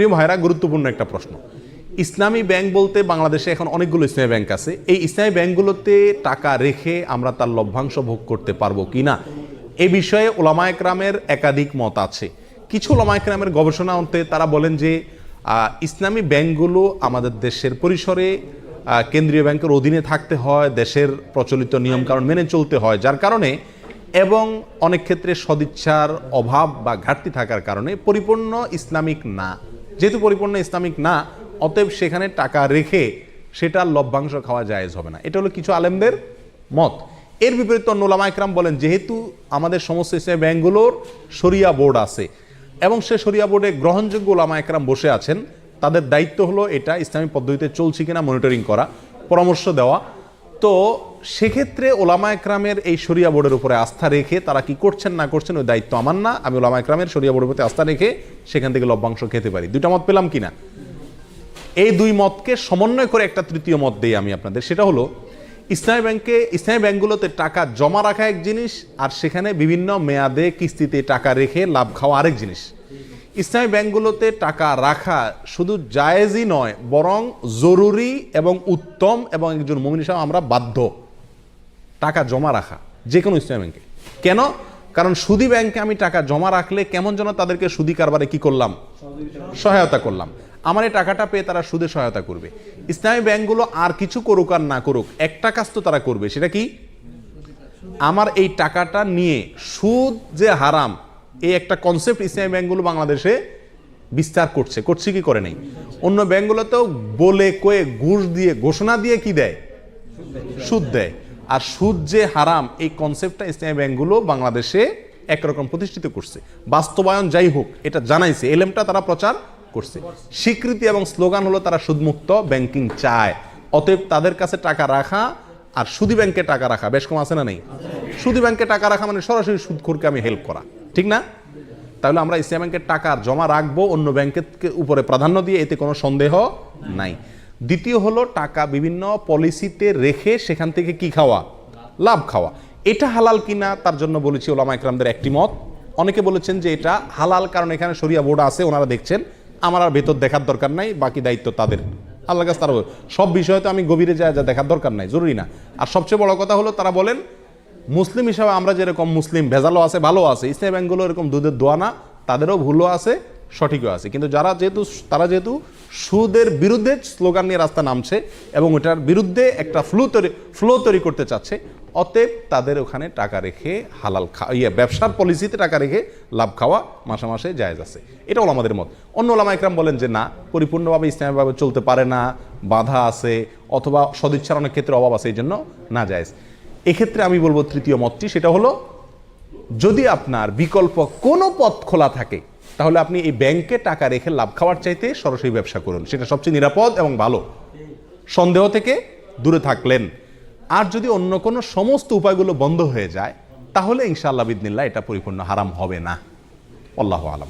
প্রিয় ভাইরা গুরুত্বপূর্ণ একটা প্রশ্ন। ইসলামী ব্যাংক বলতে বাংলাদেশে এখন অনেকগুলো ইসলামী ব্যাংক আছে। এই ইসলামী ব্যাংকগুলোতে টাকা রেখে আমরা তার লভ্যাংশ ভোগ করতে পারব কি না, এ বিষয়ে ওলামা একরামের একাধিক মত আছে। কিছু ওলামা একরামের গবেষণা অন্তে তারা বলেন যে ইসলামী ব্যাংকগুলো আমাদের দেশের পরিসরে কেন্দ্রীয় ব্যাংকের অধীনে থাকতে হয়, দেশের প্রচলিত নিয়মকানুন মেনে চলতে হয়। যার কারণে এবং অনেক ক্ষেত্রে সদিচ্ছার অভাব বা ঘাটতি থাকার কারণে পরিপূর্ণ ইসলামিক না। যেহেতু পরিপূর্ণ ইসলামিক না, অতএব সেখানে টাকা রেখে সেটার লভ্যাংশ খাওয়া জায়েজ হবে না। এটা হলো কিছু আলেমদের মত। এর বিপরীত নোলামা ইকরাম বলেন, যেহেতু আমাদের সমস্ত ইসলামী ব্যাংকগুলোর শরিয়া বোর্ড আছে এবং সে শরিয়া বোর্ডে গ্রহণযোগ্য ওলামা একরাম বসে আছেন, তাদের দায়িত্ব হলো এটা ইসলামী পদ্ধতিতে চলছে কিনা মনিটরিং করা, পরামর্শ দেওয়া। তো সেক্ষেত্রে ওলামা একরামের এই শরিয়া বোর্ডের উপরে আস্থা রেখে তারা কি করছেন না করছেন ওই দায়িত্ব আমার না। আমি ওলামা একরামের শরিয়া বোর্ডের প্রতি আস্থা রেখে সেখান থেকে লভ্যাংশ খেতে পারি। দুইটা মত পেলাম কিনা? এই দুই মতকে সমন্বয় করে একটা তৃতীয় মত দিই আমি আপনাদের। সেটা হলো, ইসলামী ব্যাংকে, ইসলামী ব্যাংকগুলোতে টাকা জমা রাখা এক জিনিস আর সেখানে বিভিন্ন মেয়াদে কিস্তিতে টাকা রেখে লাভ খাওয়া আরেক জিনিস। ইসলামী ব্যাংকগুলোতে টাকা রাখা শুধু জায়েজই নয়, বরং জরুরি এবং উত্তম এবং একজন মমিন হিসাবে আমরা বাধ্য। টাকা জমা রাখা যে কোনো ইসলামী ব্যাংকে। কেন? কারণ সুদি ব্যাংকে আমি টাকা জমা রাখলে কেমন যেন তাদেরকে সুদি কারবারে কি করলাম? সহায়তা করলাম। আমার এই টাকাটা পেয়ে তারা সুদে সহায়তা করবে। ইসলামী ব্যাংকগুলো আর কিছু করুক আর না করুক, একটা কাজ তো তারা করবে, সেটা কি? আমার এই টাকাটা নিয়ে সুদ যে হারাম, এই একটা কনসেপ্ট ইসলামী ব্যাংকগুলো বাংলাদেশে বিস্তার করছে। করছে কি, করে নেই। অন্য ব্যাংকগুলোতেও বলে, কয়ে, ঘুষ দিয়ে, ঘোষণা দিয়ে কি দেয়? সুদ দেয়। আর সুদ যে হারাম, এই কনসেপ্টটা ইসলামী ব্যাংকগুলো বাংলাদেশে একরকম প্রতিষ্ঠিত করছে। বাস্তবায়ন যাই হোক, এটা জানাইছে এলএমটা তারা প্রচার করছে। স্বীকৃতি এবং স্লোগান হলো তারা সুদমুক্ত ব্যাংকিং চায়। অতএব তাদের কাছে টাকা রাখা আর সুদি ব্যাংকে টাকা রাখা, বেশ কম আছে না নেই? সুদি ব্যাংকে টাকা রাখা মানে সরাসরি সুদখোরকে আমি হেল্প করা, ঠিক না? তাহলে আমরা ইসলাম ব্যাংকের টাকা জমা রাখব অন্য ব্যাংকের উপরে প্রাধান্য দিয়ে, এতে কোনো সন্দেহ নাই। দ্বিতীয় হলো টাকা বিভিন্ন পলিসিতে রেখে সেখান থেকে কি খাওয়া? লাভ খাওয়া। এটা হালাল কিনা তার জন্য বলেছি ওলামা একরামদের একটি মত। অনেকে বলেছেন যে এটা হালাল কারণ এখানে শরিয়া বোর্ড আছে, ওনারা দেখছেন। আমার আর ভেতর দেখার দরকার নাই, বাকি দায়িত্ব তাদের। আল্লাহ কাছে তারা সব বিষয়ে তো আমি গভীরে যা যা দেখার দরকার নাই, জরুরি না। আর সবচেয়ে বড় কথা হলো তারা বলেন, মুসলিম হিসাবে আমরা যেরকম মুসলিম, ভেজালও আছে, ভালো আছে, ইসলাম ব্যাংকগুলো এরকম দুধের দোয়া না তাদেরও ভুলও আছে। সঠিকও আছে। কিন্তু যারা যেহেতু তারা যেহেতু সুদের বিরুদ্ধে স্লোগান নিয়ে রাস্তা নামছে এবং ওটার বিরুদ্ধে একটা ফ্লু তৈরি, ফ্লো তৈরি করতে চাচ্ছে, অতএব তাদের ওখানে টাকা রেখে হালাল খা ইয়ে ব্যবসার পলিসিতে টাকা রেখে লাভ খাওয়া মাসে মাসে জায়েজ আছে। এটা হলো আমাদের মত। অন্য ওলামা একরাম বলেন যে না, পরিপূর্ণভাবে ইসলামীভাবে চলতে পারে না, বাধা আছে, অথবা সদিচ্ছার অনেক ক্ষেত্রে অভাব আছে এই জন্য না জায়েজ। এক্ষেত্রে আমি বলব তৃতীয় মতটি, সেটা হলো যদি আপনার বিকল্প কোনো পথ খোলা থাকে, তাহলে আপনি এই ব্যাংকে টাকা রেখে লাভ খাওয়ার চাইতে সরাসরি ব্যবসা করুন। সেটা সবচেয়ে নিরাপদ এবং ভালো। সন্দেহ থেকে দূরে থাকলেন। আর যদি অন্য কোনো সমস্ত উপায়গুলো বন্ধ হয়ে যায়, তাহলে ইনশাআল্লাহ বিদিনিল্লাহ এটা পরিপূর্ণ হারাম হবে না। আল্লাহ আলম।